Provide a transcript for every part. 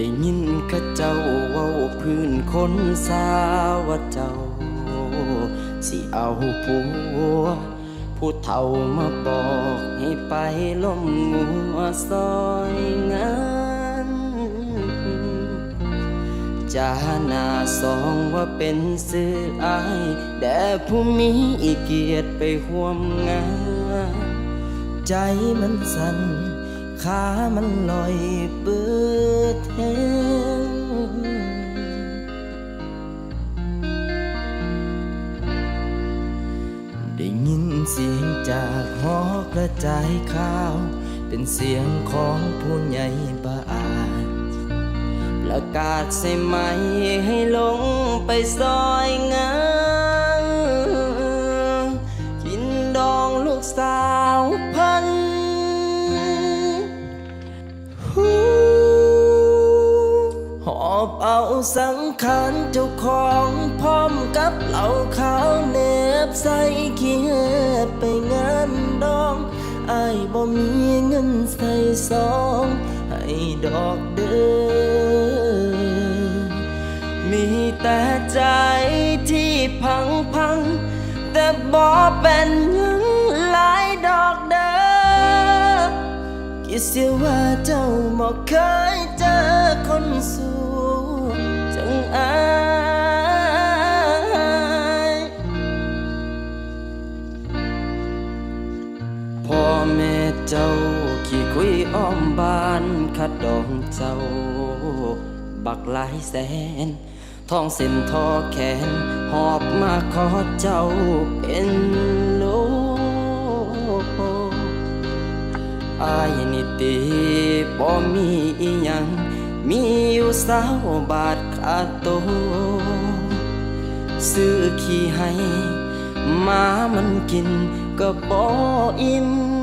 ได้ยินข้าเจ้าเว้าพื้นคนสาวว่าเจ้า สิเอาผัวผู้เฒ่ามาบอกให้ไปล้มงัวซอยงานจาหน้าสองว่าเป็นสื่ออายแด่ผู้มีเกียรติไปห่วมงาน ใจมันสั่นขามันลอยเบิด จากหอกระจายข่าว เป็นเสียงของผู้ใหญ่บ้านประกาศใส่ไหมให้ลงไปซอยงานกินดองลูกสาวพันหูหอบเอาสังขารเจ้าของพร้อมกับเหล่าขาวเนบใส่เขียดไปงา นดองอายบ่มีเงินใส่ซองให้ดอกเด้อมีแต่ใจที่พังพัง แต่บ่เป็นยังหลายดอกเด้อคิดเสียว่าเจ้าบ่เคยเจอคนสู้จังอา คุยอ้อมบ้านคัดดองเจ้า บักหลายแสนทองเส้นทอแขน หอบมาขอเจ้าเป็นโลกอายนี่ตีบ่มีอีหยัง มีอยู่สาวบาทค่าโต ซื้อขี้ให้หมามันกินก็บ่อิ่ม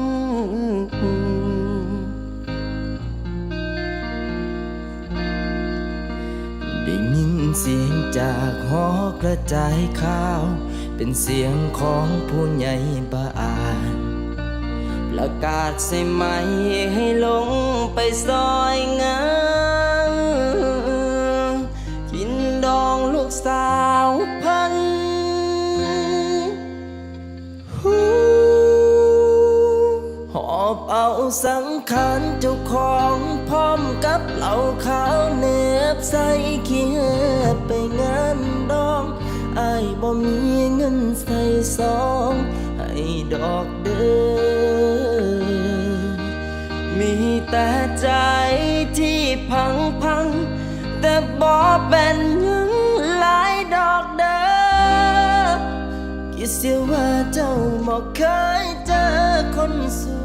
เสียงจากหอกระจายข่าว เป็นเสียงของผู้ใหญ่บ้านประกาศใส่ไหมให้ลงไปซอยงาน เอาสังขารเจ้าของพร้อมกับเหล่าขาวเนบใส่เขียดไปงานดองอายบ่มีเงินใส่ซองให้ดอกเด้อมีแต่ใจที่พังพัง แต่บ่เป็นหยังหลายดอกเด้อคิดเสียว่าเจ้าบ่เคยเจอคนสู้จั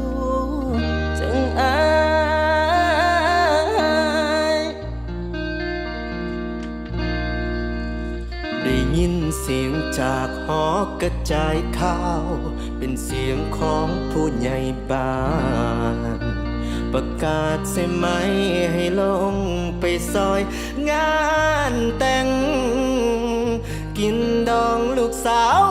ยินเสียงจากหอกระจายข่าว เป็นเสียงของผู้ใหญ่บ้าน ประกาศใช่ไหมให้ลงไปซอย งานแต่ง กินดองลูกสาว